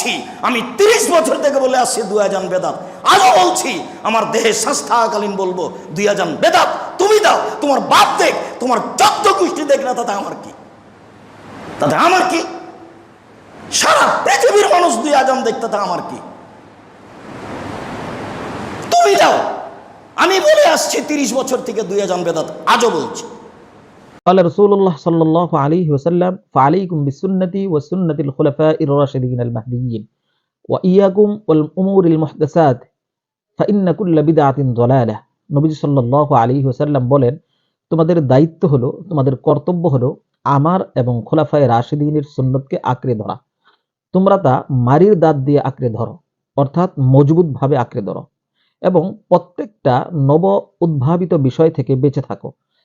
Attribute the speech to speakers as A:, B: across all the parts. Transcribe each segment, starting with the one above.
A: বলছি, আমি তিরিশ বছর থেকে বলে আসছি, দুই আজান বেদাত। আজও বলছি, আমার দেহে স্বাস্থ্যকালীন বলব, দুই আজান বেদাত, তুমি দাও, তোমার বাপ দেখ, তোমার চোদ্দ গোষ্ঠী দেখ না, তাতে আমার কি? তাতে আমার কি? সারা পৃথিবীর মানুষ দুই আজান দেখতে তা আমার কি? তুমি দাও। আমি বলে আসছি, তিরিশ বছর থেকে দুই আজান বেদাত, আজও বলছি।
B: قال رسول الله صلى الله عليه وسلم فعليكم بسنتي وسنة الخلفاء الراشدين المهديين وإياكم والأمور المحدثات فإن كل بدعة ضلالة নবীজি সাল্লাল্লাহু আলাইহি ওয়াসাল্লাম বলেন তোমাদের দায়িত্ব হলো তোমাদের কর্তব্য হলো আমার এবং খোলাফায়ে রাশিদিনের সুন্নতকে আঁকড়ে ধরা তোমরা তা মারির দাঁত দিয়ে আঁকড়ে ধরো অর্থাৎ মজবুতভাবে আঁকড়ে ধরো এবং প্রত্যেকটা নব উদ্ভাবিত বিষয় থেকে বেঁচে থাকো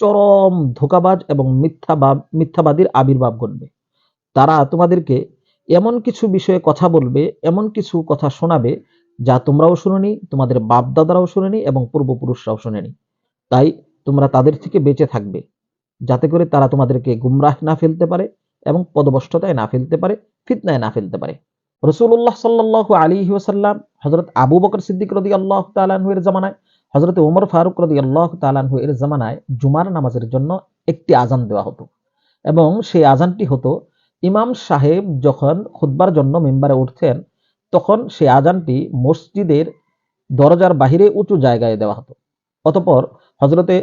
B: চরম ধোকাবাজ এবং মিথ্যাবাদ মিথ্যাবাদীর আবির্ভাব ঘটবে। তারা তোমাদেরকে এমন কিছু বিষয়ে কথা বলবে, এমন কিছু কথা শোনাবে যা তোমরাও শুনোনি, তোমাদের বাপ দাদারাও শুনেনি এবং পূর্বপুরুষরাও শুনেনি। তাই তোমরা তাদের থেকে বেঁচে থাকবে, যাতে করে তারা তোমাদেরকে গুমরাহ না ফেলতে পারে এবং পদভষ্টতায় না ফেলতে পারে, ফিতনায় না ফেলতে পারে। রসুল্লাহ সাল্লাহ আলী ওসাল্লাম হজরত আবু বকর সিদ্দিক রদি আল্লাহ তালাহের জামানায় হজরত উমর ফারুক রদি আল্লাহ তালাহু এর জামানায় জুমার নামাজের জন্য একটি আজান দেওয়া হতো এবং সেই আজানটি হতো ইমাম সাহেব যখন খুতবার জন্য মেম্বারে উঠতেন তখন সেই আজানটি মসজিদের দরজার বাহিরে উঁচু জায়গায় দেওয়া হতো। অতপর হজরতে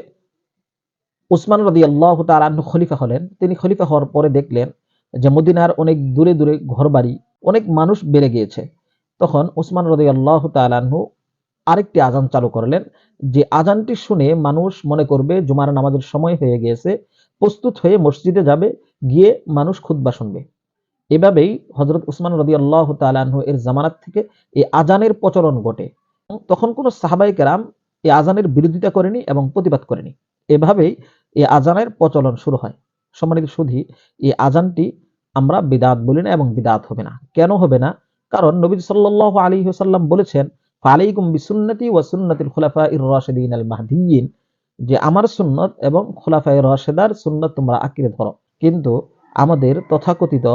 B: উসমান রদি আল্লাহ তালাহ খলিফা হলেন। তিনি খলিফা হওয়ার পরে দেখলেন যে মদিনার অনেক দূরে দূরে ঘরবাড়ি, অনেক মানুষ বেড়ে গিয়েছে। তখন উসমান রদি আল্লাহ তালাহু আরেকটি আজান চালু করলেন। যে আজানটি শুনে মানুষ মনে করবে জুমার নামাজের সময় হয়ে গিয়েছে, প্রস্তুত হয়ে মসজিদে যাবে, গিয়ে মানুষ খুতবা শুনবে। এভাবেই হজরত উসমান রদি আল্লাহ তালাহ এর জামানাত থেকে এই আজানের প্রচলন ঘটে। তখন কোনো সাহাবাই কেরাম এই আজানের বিরোধিতা করেনি এবং প্রতিবাদ করেনি। এভাবেই এই আজানের প্রচলন শুরু হয়। সম্মানিত সুধী, এই আজানটি আমরা বিদাত বলি না এবং বিদাত হবে না। কেন হবে না? কারণ নবী সাল্লাল্লাহু আলাইহি ওয়াসাল্লাম বলেছেন ফালাইকুম বিসুন্নতি ওয়া সুন্নাতিল খুলাফা ইর রাশিদিন আল মাহদিয়িন যে আমার সুন্নত এবং খোলাফায়ে রাশেদার সুন্নত তোমরা আঁকড়ে ধরো। কিন্তু আমাদের তথাকথিত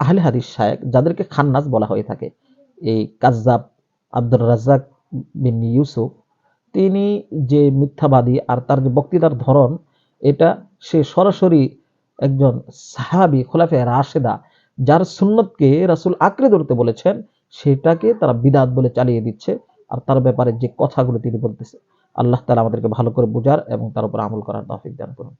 B: আহলে হাদিস শায়েক যাদেরকে খান্নাস বলা হয়ে থাকে, এই কাজ্জাব আব্দুর রাজ্জাক বিন ইউসুফ, তিনি যে মিথ্যাবাদী আর তার যে বক্তৃতার ধরন, এটা সে সরাসরি একজন সাহাবি খোলাফে রাশেদা, যার সুন্নতকে রাসূল আঁকড়ে ধরতে বলেছেন সেটাকে তারা বিদাত বলে চালিয়ে দিচ্ছে আর তার ব্যাপারে যে কথাগুলো তিনি বলতেছে, আল্লাহ তালা আমাদেরকে ভালো করে বোঝার এবং তার উপর আমল করার তফিক দান করুন।